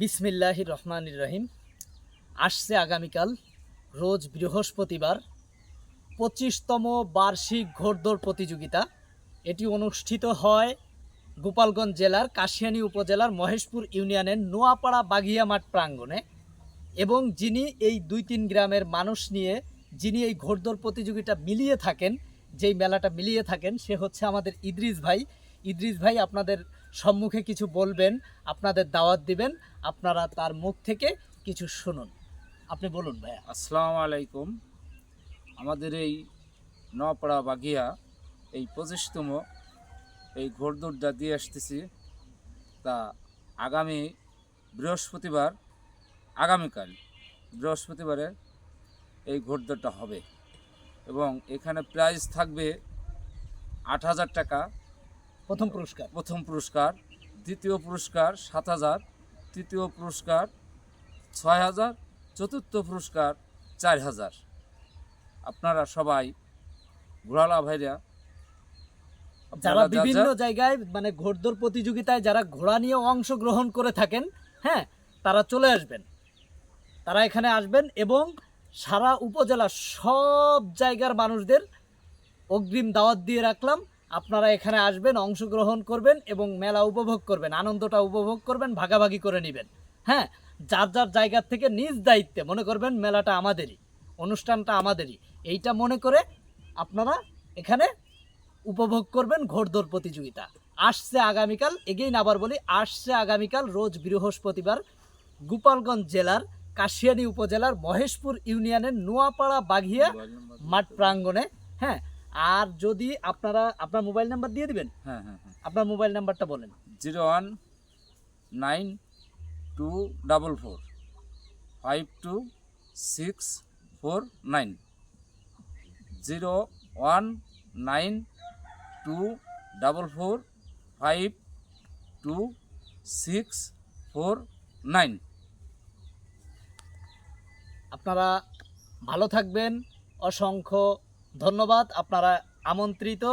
বিসমিল্লাহ রহমান রহিম। আসছে আগামীকাল, রোজ বৃহস্পতিবার, পঁচিশতম বার্ষিক ঘোড়দৌড় প্রতিযোগিতা। এটি অনুষ্ঠিত হয় গোপালগঞ্জ জেলার কাশিয়ানী উপজেলার মহেশপুর ইউনিয়নের নোয়াপাড়া বাঘিয়া মাঠ প্রাঙ্গণে এবং যিনি এই দুই তিন গ্রামের মানুষ নিয়ে যিনি এই ঘোড়দৌড় প্রতিযোগিতা মিলিয়ে থাকেন, যেই মেলাটা মিলিয়ে থাকেন, সে হচ্ছে আমাদের ইদ্রিস ভাই। ইদ্রিস ভাই আপনাদের সম্মুখে কিছু বলবেন, আপনাদের দাওয়াত দিবেন, আপনারা তার মুখ থেকে কিছু শুনুন। আপনি বলুন ভাইয়া। আসসালামু আলাইকুম। আমাদের এই নপাড়া বাগিয়া এই পঁচিশতম এই ঘোড়দৌড়টা দিয়ে আসতেছি। তা আগামী বৃহস্পতিবার, আগামীকাল বৃহস্পতিবারে এই ঘোড়দৌড়টা হবে। এবং এখানে প্রাইজ থাকবে আট হাজার টাকা। প্রথম পুরস্কার। প্রথম পুরস্কার দ্বিতীয় পুরস্কার সাত হাজার তৃতীয় পুরস্কার ছয় হাজার চতুর্থ পুরস্কার চার হাজার। আপনারা সবাই ঘোড়ালা ভাইরা যারা বিভিন্ন জায়গায় মানে ঘোড়দৌড় প্রতিযোগিতায় যারা ঘোড়া নিয়ে অংশগ্রহণ করে থাকেন হ্যাঁ তারা চলে আসবেন। তারা এখানে আসবেন এবং সারা উপজেলা সব জায়গার মানুষদের অগ্রিম দাওয়াত দিয়ে রাখলাম। আপনারা এখানে আসবেন অংশগ্রহণ করবেন এবং মেলা উপভোগ করবেন আনন্দটা উপভোগ করবেন ভাগাভাগি করে নেবেন। হ্যাঁ যার যার জায়গা থেকে নিজ দায়িত্বে মনে করবেন মেলাটা আমাদেরই অনুষ্ঠানটা আমাদেরই। এইটা মনে করে আপনারা এখানে উপভোগ করবেন ঘোড়দৌড় প্রতিযোগিতা। আসছে আগামীকাল এগেইন আবার বলি আসছে আগামীকাল রোজ বৃহস্পতিবার গোপালগঞ্জ জেলার কাশিয়ানী উপজেলার মহেশপুর ইউনিয়নের নোয়াপাড়া বাঘিয়া মাঠ প্রাঙ্গণে। হ্যাঁ আর যদি আপনারা আপনার মোবাইল নাম্বার দিয়ে দিবেন হ্যাঁ হ্যাঁ হ্যাঁ। আপনার মোবাইল নাম্বারটা বলেন। Zero one nine two double four five two six four nine. Zero one nine two double four five two six four nine. আপনারা ভালো থাকবেন। অসংখ্য ধন্যবাদ আপনারা আমন্ত্রিত।